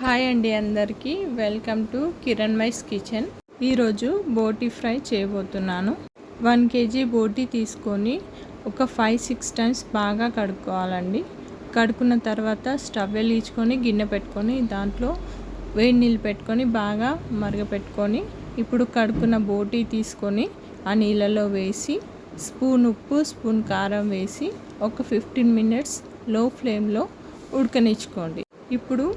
Hi అండి అందరికీ. Welcome to Kiran Mai's kitchen. ఈరోజు బోటీ ఫ్రై చేయబోతున్నాను. వన్ కేజీ బోటీ తీసుకొని ఒక ఫైవ్ సిక్స్ టైమ్స్ బాగా కడుక్కోవాలండి. కడుక్కున్న తర్వాత స్టవ్ వెలిగించుకొని గిన్నె పెట్టుకొని దాంట్లో వేడి నీళ్ళు పెట్టుకొని బాగా మరగపెట్టుకొని ఇప్పుడు కడుక్కున్న బోటీ తీసుకొని ఆ నీళ్ళలో వేసి స్పూన్ ఉప్పు స్పూన్ కారం వేసి ఒక ఫిఫ్టీన్ మినిట్స్లో ఫ్లేమ్లో ఉడకనిచ్చుకోండి. ఇప్పుడు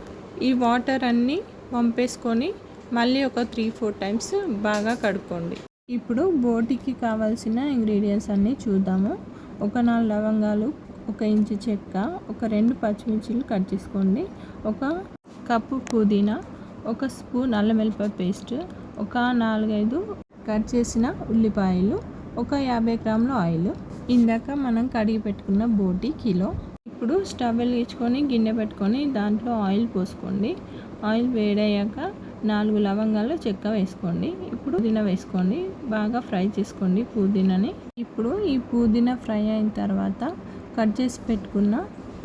ఈ వాటర్ అన్నీ పంపేసుకొని మళ్ళీ ఒక త్రీ ఫోర్ టైమ్స్ బాగా కడుక్కోండి. ఇప్పుడు బోటికి కావాల్సిన ఇంగ్రీడియంట్స్ అన్నీ చూద్దాము. ఒక నాలుగు లవంగాలు ఒక ఇంచు చెక్క ఒక రెండు పచ్చిమిర్చిలు కట్ చేసుకోండి. ఒక కప్పు పుదీనా ఒక స్పూన్ అల్లం వెల్లిపాయ పేస్ట్ ఒక నాలుగైదు కట్ చేసిన ఉల్లిపాయలు ఒక యాభై గ్రాముల ఆయిల్. ఇందాక మనం కడిగి పెట్టుకున్న బోటి కిలో. ఇప్పుడు స్టవ్ వెలిగించుకొని గిన్నె పెట్టుకొని దాంట్లో ఆయిల్ పోసుకోండి. ఆయిల్ వేడయ్యాక నాలుగు లవంగాలు చెక్క వేసుకోండి. ఇప్పుడు పుదీనా వేసుకోండి. బాగా ఫ్రై చేసుకోండి పుదీనాని. ఇప్పుడు ఈ పుదీనా ఫ్రై అయిన తర్వాత కట్ చేసి పెట్టుకున్న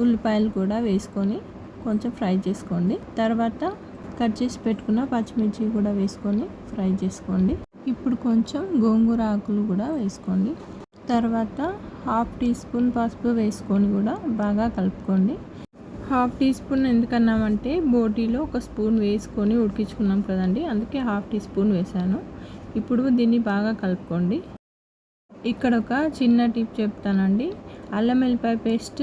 ఉల్లిపాయలు కూడా వేసుకొని కొంచెం ఫ్రై చేసుకోండి. తర్వాత కట్ చేసి పెట్టుకున్న పచ్చిమిర్చి కూడా వేసుకొని ఫ్రై చేసుకోండి. ఇప్పుడు కొంచెం గోంగూర ఆకులు కూడా వేసుకోండి. తర్వాత హాఫ్ టీ స్పూన్ పసుపు వేసుకొని కూడా బాగా కలుపుకోండి. హాఫ్ టీ స్పూన్ ఎందుకన్నామంటే బోటీలో ఒక స్పూన్ వేసుకొని ఉడికించుకున్నాం కదండి అందుకే హాఫ్ టీ స్పూన్ వేశాను. ఇప్పుడు దీన్ని బాగా కలుపుకోండి. ఇక్కడ ఒక చిన్న టిప్ చెప్తానండి. అల్లం వెల్లిపాయ పేస్ట్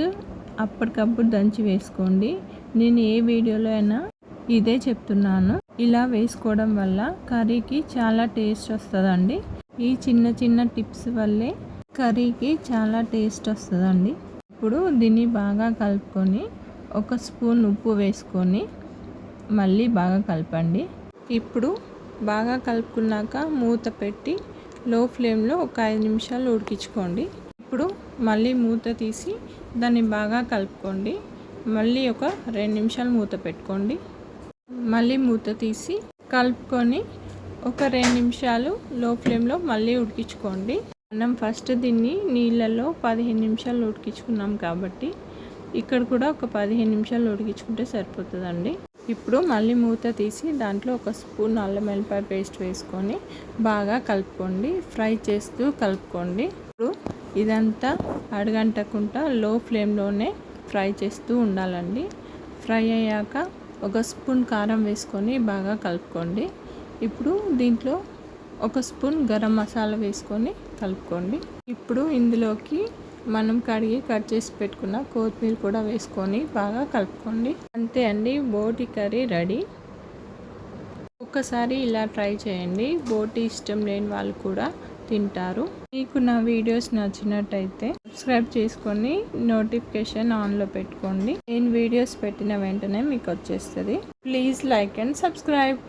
అప్పటికప్పుడు దంచి వేసుకోండి. నేను ఏ వీడియోలో అయినా ఇదే చెప్తున్నాను. ఇలా వేసుకోవడం వల్ల కర్రీకి చాలా టేస్ట్ వస్తుందండి. ఈ చిన్న చిన్న టిప్స్ వల్లే కర్రీకి చాలా టేస్ట్ వస్తుందండి. ఇప్పుడు దీన్ని బాగా కలుపుకొని ఒక స్పూన్ ఉప్పు వేసుకొని మళ్ళీ బాగా కలపండి. ఇప్పుడు బాగా కలుపుకున్నాక మూత పెట్టి లో ఫ్లేమ్లో ఒక ఐదు నిమిషాలు ఉడికించుకోండి. ఇప్పుడు మళ్ళీ మూత తీసి దాన్ని బాగా కలుపుకోండి. మళ్ళీ ఒక రెండు నిమిషాలు మూత పెట్టుకోండి. మళ్ళీ మూత తీసి కలుపుకొని ఒక రెండు నిమిషాలు లో ఫ్లేమ్లో మళ్ళీ ఉడికించుకోండి. మనం ఫస్ట్ దీన్ని నీళ్ళల్లో పదిహేను నిమిషాలు ఉడికించుకున్నాం కాబట్టి ఇక్కడ కూడా ఒక పదిహేను నిమిషాలు ఉడికించుకుంటే సరిపోతుందండి. ఇప్పుడు మళ్ళీ మూత తీసి దాంట్లో ఒక స్పూన్ అల్లం వెల్లిపాయ పేస్ట్ వేసుకొని బాగా కలుపుకోండి. ఫ్రై చేస్తూ కలుపుకోండి. ఇప్పుడు ఇదంతా అడగంటకుండా లో ఫ్లేమ్లోనే ఫ్రై చేస్తూ ఉండాలండి. ఫ్రై అయ్యాక ఒక స్పూన్ కారం వేసుకొని బాగా కలుపుకోండి. ఇప్పుడు దీంట్లో ఒక స్పూన్ గరం మసాలా వేసుకొని కలుపుకోండి. ఇప్పుడు ఇందులోకి మనం కడిగి కట్ చేసి పెట్టుకున్న కొత్తిమీర కూడా వేసుకొని బాగా కలుపుకోండి. అంతే అండి బోటి కర్రీ రెడీ. ఒక్కసారి ఇలా ట్రై చేయండి బోటి ఇష్టం లేని వాళ్ళు కూడా తింటారు. మీకు నా వీడియోస్ నచ్చినట్టయితే సబ్స్క్రైబ్ చేసుకొని నోటిఫికేషన్ ఆన్లో పెట్టుకోండి. నేను వీడియోస్ పెట్టిన వెంటనే మీకు వచ్చేస్తుంది. Please like and subscribe.